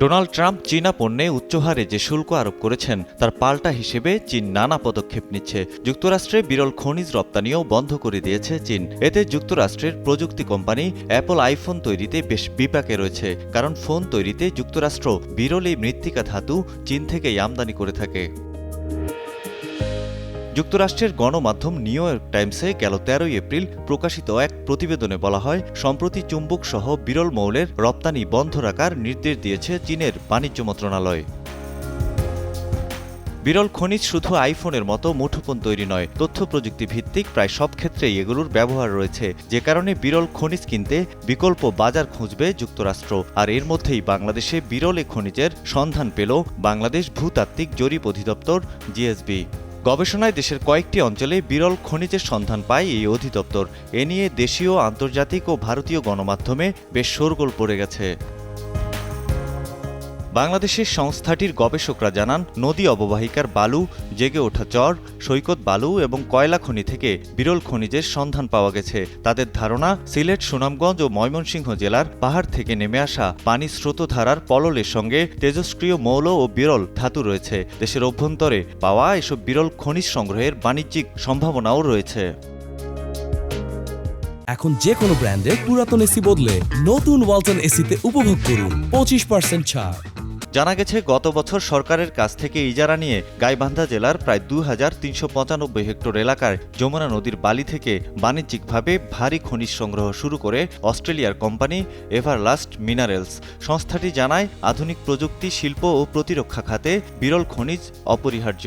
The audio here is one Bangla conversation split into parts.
ডোনাল্ড ট্রাম্প চীনা পণ্যে উচ্চহারে যে শুল্ক আরোপ করেছেন, তার পাল্টা হিসেবে চীন নানা পদক্ষেপ নিচ্ছে। যুক্তরাষ্ট্রে বিরল খনিজ রপ্তানিও বন্ধ করে দিয়েছে চীন। এতে যুক্তরাষ্ট্রের প্রযুক্তি কোম্পানি অ্যাপল আইফোন তৈরিতে বেশ বিপাকে রয়েছে, কারণ ফোন তৈরিতে যুক্তরাষ্ট্র বিরল এই মৃত্তিকা ধাতু চীন থেকেই আমদানি করে থাকে। যুক্তরাষ্ট্রের গণমাধ্যম নিউ ইয়র্ক টাইমসে গেল তেরোই এপ্রিল প্রকাশিত এক প্রতিবেদনে বলা হয়, সম্প্রতি চুম্বক সহ বিরল মৌলের রপ্তানি বন্ধ রাখার নির্দেশ দিয়েছে চীনের বাণিজ্য মন্ত্রণালয়। বিরল খনিজ শুধু আইফোনের মতো মুঠোফোন তৈরি নয়, তথ্য প্রযুক্তি ভিত্তিক প্রায় সব ক্ষেত্রেই এগুলোর ব্যবহার রয়েছে। যে কারণে বিরল খনিজ কিনতে বিকল্প বাজার খুঁজবে যুক্তরাষ্ট্র, আর এর মধ্যেই বাংলাদেশে বিরল খনিজের সন্ধান পেল বাংলাদেশ ভূতাত্ত্বিক জরিপ অধিদপ্তর, জিএসবি। গবেষণায় দেশের কয়েকটি অঞ্চলে বিরল খনিজের সন্ধান পায় এই অধিদপ্তর। এ নিয়ে দেশীয়, আন্তর্জাতিক ও ভারতীয় গণমাধ্যমে বেশ শোরগোল পড়ে গেছে। বাংলাদেশের সংস্থাটির গবেষকরা জানান, নদী অববাহিকার বালু, জেগে ওঠা চর, সৈকত বালু এবং কয়লা খনি থেকে বিরল খনিজের সন্ধান পাওয়া গেছে। তাদের ধারণা, সিলেট, সুনামগঞ্জ ও ময়মনসিংহ জেলার পাহাড় থেকে নেমে আসা পানি স্রোতধারার পললের সঙ্গে তেজস্ক্রিয় মৌল ও বিরল ধাতু রয়েছে। দেশের অভ্যন্তরে পাওয়া এসব বিরল খনিজ সংগ্রহের বাণিজ্যিক সম্ভাবনাও রয়েছে। এখন যে কোনো ব্র্যান্ডের পুরাতন এসি বদলে নতুন ওয়ালটন এসিতে উপভোগ করুন পঁচিশ পার্সেন্ট ছাড়। জানা গেছে, গত বছর সরকারের কাছ থেকে ইজারা নিয়ে গাইবান্ধা জেলার প্রায় দু হাজার তিনশো পঁচানব্বই হেক্টর এলাকায় যমুনা নদীর বালি থেকে বাণিজ্যিকভাবে ভারী খনিজ সংগ্রহ শুরু করে অস্ট্রেলিয়ার কোম্পানি এভারলাস্ট মিনারেলস। সংস্থাটি জানায়, আধুনিক প্রযুক্তি, শিল্প ও প্রতিরক্ষা খাতে বিরল খনিজ অপরিহার্য।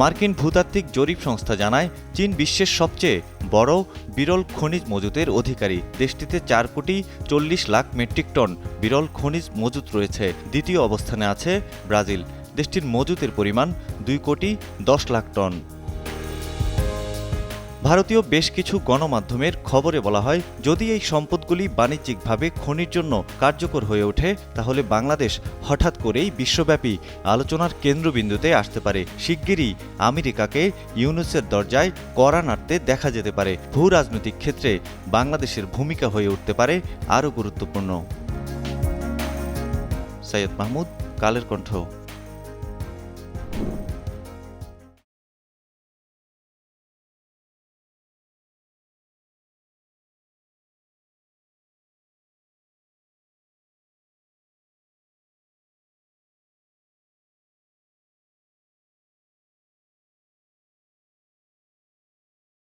মার্কিন ভূতাত্ত্বিক জরিপ সংস্থা জানায়, চীন বিশ্বের সবচেয়ে বড় বিরল খনিজ মজুতের অধিকারী। দেশটিতে চার কোটি চল্লিশ লাখ মেট্রিক টন বিরল খনিজ মজুত রয়েছে। দ্বিতীয় অবস্থানে আছে ব্রাজিল। দেশটির মজুতের পরিমাণ দুই কোটি দশ লাখ টন। ভারতীয় বেশ কিছু গণমাধ্যমের খবরে বলা হয়, যদি এই সম্পদগুলি বাণিজ্যিকভাবে খনির জন্য কার্যকর হয়ে ওঠে, তাহলে বাংলাদেশ হঠাৎ করেই বিশ্বব্যাপী আলোচনার কেন্দ্রবিন্দুতে আসতে পারে। শিগগিরই আমেরিকাকে ইউনুসের দরজায় কড়া নাড়তে দেখা যেতে পারে। ভূ রাজনৈতিক ক্ষেত্রে বাংলাদেশের ভূমিকা হয়ে উঠতে পারে আরও গুরুত্বপূর্ণ। সৈয়দ মাহমুদ, কালের কণ্ঠ।